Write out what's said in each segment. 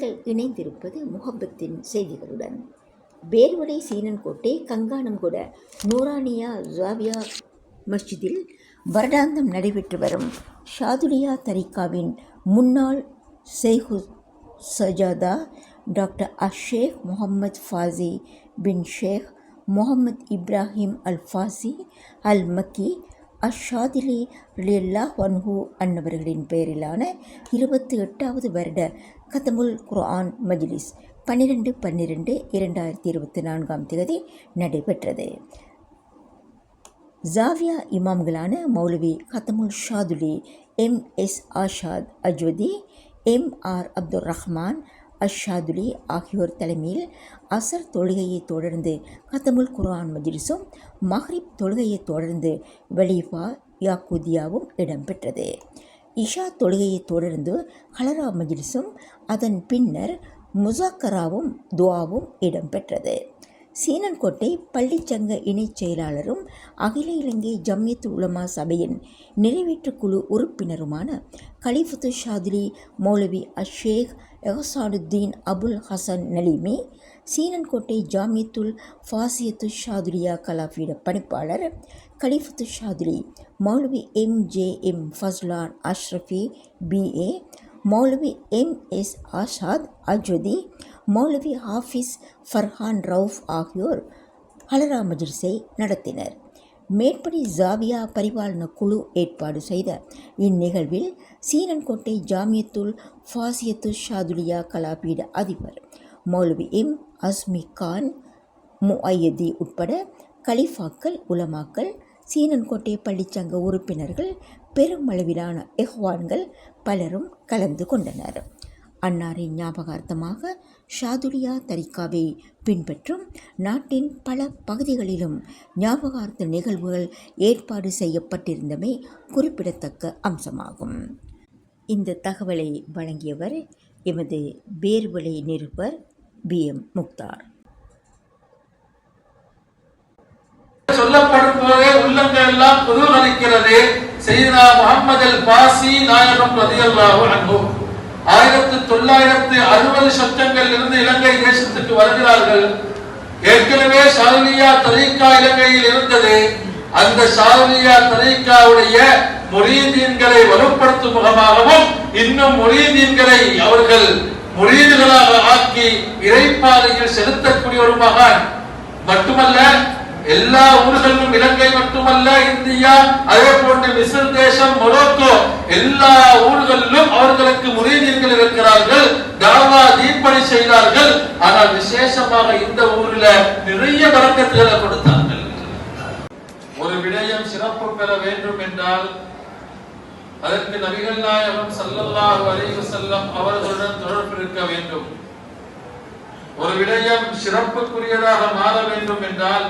நீங்கள் இணைந்திருப்பது முகப்பத்தின் செய்திகளுடன். பேர்வடை சீனன்கோட்டை கங்கானம்கொட நூரானியா ஜாவியா மஸ்ஜிதில் வருடாந்தம் நடைபெற்று வரும் ஷாதுலியா தரிகாவின் முன்னாள் செய்கு சஜாதா doctor Ashaikh Muhammad Fassi bin Sheikh Muhammad Ibrahim al Fassi al Makki Ashadhili லில்லா வன்ஹு அன்னவர்களின் பெயரிலான இருபத்தி எட்டாவது வருட கதமுல் குர்ஆன் மஜ்லிஸ் பன்னிரெண்டு பன்னிரெண்டு இரண்டாயிரத்தி இருபத்தி நான்காம் தேதி நடைபெற்றது. ஜாவியா இமாம்களான மௌலவி Khadamul Shadhuli M S Azath Ajwadi M R Abdul Rahman Ashadhuli ஆகியோர் தலைமையில் அசர் தொழுகையைத் தொடர்ந்து கத்தமுல் குர்ஆன் மஜ்லிஸும் மஹ்ரிப் தொழுகையைத் தொடர்ந்து வலீஃபா யாக்குதியாவும் இடம்பெற்றது. இஷா தொழுகையைத் தொடர்ந்து ஹலரா மஜ்லிஸும் அதன் பின்னர் முசாக்கராவும் துவாவும் இடம்பெற்றது. சீனன்கோட்டை பள்ளிச்சங்க இணைச் செயலாளரும் அகில இலங்கை ஜம்யத் உலமா சபையின் நிறைவேற்றுக் குழு உறுப்பினருமான கலிஃபத்து ஷாதிலி மௌலவி அஷேக் எஹசானுத்தீன் அபுல் ஹசன் நலிமி சீனன்கோட்டை ஜாமியத்துல் ஃபாசியத்து ஷாதுலியா கலாஃபீட பணிப்பாளர் கலிஃபத்து ஷாதுலி மௌலவி M J M Fazlan Ashrafi BA மௌலவி எம் எஸ் ஆஷாத் அஜுதி மௌலவி ஆஃபீஸ் ஃபர்ஹான் ரவுஃப் ஆகியோர் ஹலரா மஜ்லிஸை நடத்தினர். மேற்படி ஜாவியா பரிபாலன குழு ஏற்பாடு செய்த இந்நிகழ்வில் சீனன்கோட்டை ஜாமியத்துல் ஃபாசியத்து ஷாதுலியா கலாபீட அதிபர் மௌலவி இம் அஸ்மி கான் முஐயதி உட்பட கலிஃபாக்கள் உலமாக்கள் சீனன்கோட்டை பள்ளிச்சங்க உறுப்பினர்கள் பெருமளவிலான எஹ்வான்கள் பலரும் கலந்து கொண்டனர். அன்னாரின் ஞாபகார்த்தமாக ஷாதுலியா தரிகாவை பின்பற்றும் நாட்டின் பல பகுதிகளிலும் ஞாபகார்த்த நிகழ்வுகள் ஏற்பாடு செய்யப்பட்டிருந்தமை குறிப்பிடத்தக்க அம்சமாகும். இந்த தகவலை வழங்கியவர் எமது பேர்வழி நிருபர் பி. எம். முக்தார். சொல்லப்படும் போதே உள்ளங்கள் எல்லாம் குதூகலிக்கிறது செய்தா முகமது பாசி நாயகம் ரதியல்லாஹு அன்பு ஆயிரத்தி தொள்ளாயிரத்தி அறுபது சட்டங்கள் இருந்து இலங்கை தேசத்துக்கு வருகிறார்கள். ஏற்கனவே ஷாலியா தரீக்கா இலங்கையில் இருந்தது. அந்த ஷாலியா தரீக்காவுடைய முரீதீன்களை வலுப்படுத்தும் முகமாகவும் இன்னும் முரீதீன்களை அவர்கள் முரீதுகளாக ஆக்கி இறைப்பாதையில் செலுத்தக்கூடிய ஒரு மகான். மட்டுமல்ல எல்லா ஊர்களிலும் இலங்கை மட்டுமல்ல இந்தியா அதே போன்று மிஸ்ர் தேசம் மொரோக்கோ எல்லா ஊர்களிலும் அவர்களுக்கு முரீதீன்கள் இருக்கிறார்கள் தாவா தீப்பணி செய்தார்கள். ஆனால் விசேஷமாக இந்த ஊரில் நிறைய பறக்கத்துகளை கொடுத்தார்கள். ஒரு விடயம் சிறப்பு பெற வேண்டும் என்றால் அதற்கு நபிகள் நாயகம் சல்லல்லாஹு அலைஹி செல்லம் அவர்களுடன் தொடர்பு இருக்க வேண்டும். ஒரு விடயம் சிறப்புக்குரியதாக மாற வேண்டும் என்றால்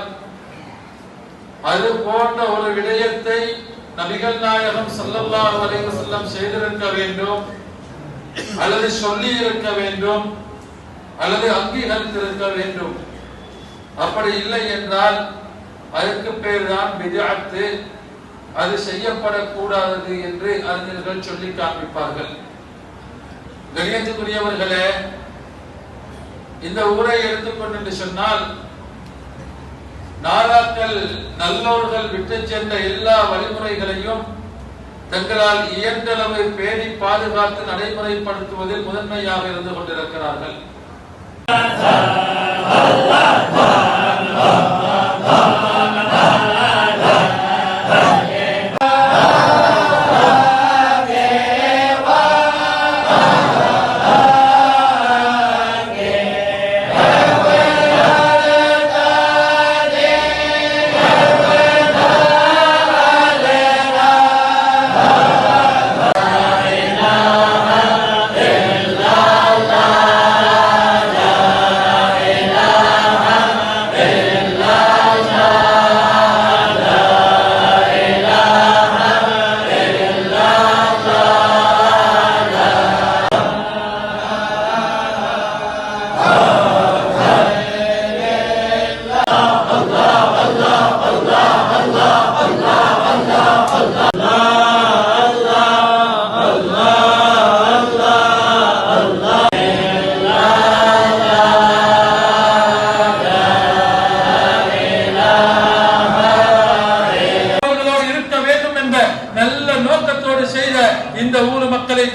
அது போன்ற ஒரு விடயத்தை நபிகள் நாயகம் சல்லல்லாஹு அலைஹி வஸல்லம் செய்திருக்க வேண்டும் அல்லது சொல்லி இருக்க வேண்டும் அல்லது அங்கீகரித்திருக்க வேண்டும். அப்படி இல்லை என்றால் அதற்கு பேர் தான் பிதஅத்து அது செய்யப்படக்கூடாது என்று அறிஞர்கள் சொல்லி காண்பிப்பார்கள். கணியத்துக்குரியவர்களே இந்த ஊரை எடுத்துக்கொண்டு சொன்னால் நாதாக்கள் நல்லோர்கள் விட்டு சென்ற எல்லா வழிமுறைகளையும் தங்களால் இயன்றளவு பேணி பாதுகாத்து நடைமுறைப்படுத்துவதில் முதன்மையாக இருந்து கொண்டிருக்கிறார்கள்.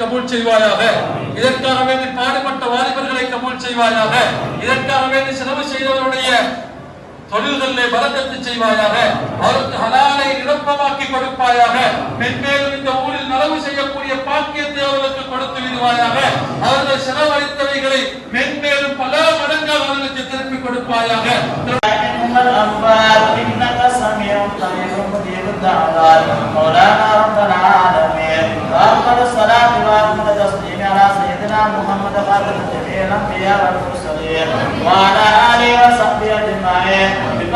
கபூல் செய்வாயாக. இதற்காக வேண்டி பாடுபட்ட வாலிபர்களை கபூல் செய்வாயாக. இதற்காக வேண்டி செலவு செய்தவருடைய தொழில்களிலே பலத்தத்து செய்வாயாக. அவருக்கு ஹலாலை நிரப்பமாக்கி கொடுப்பாயாக. மென்மேலும் இந்த ஊரில் நலவு செய்யக்கூடிய பாக்கியத்தை அவர்களுக்கு கொடுத்து விடுவாயாக. அவர்கள் செலவழித்தவைகளை மென்மேலும் பல மடங்காக அவர்களுக்கு திருப்பி கொடுப்பாயாக. أجمعين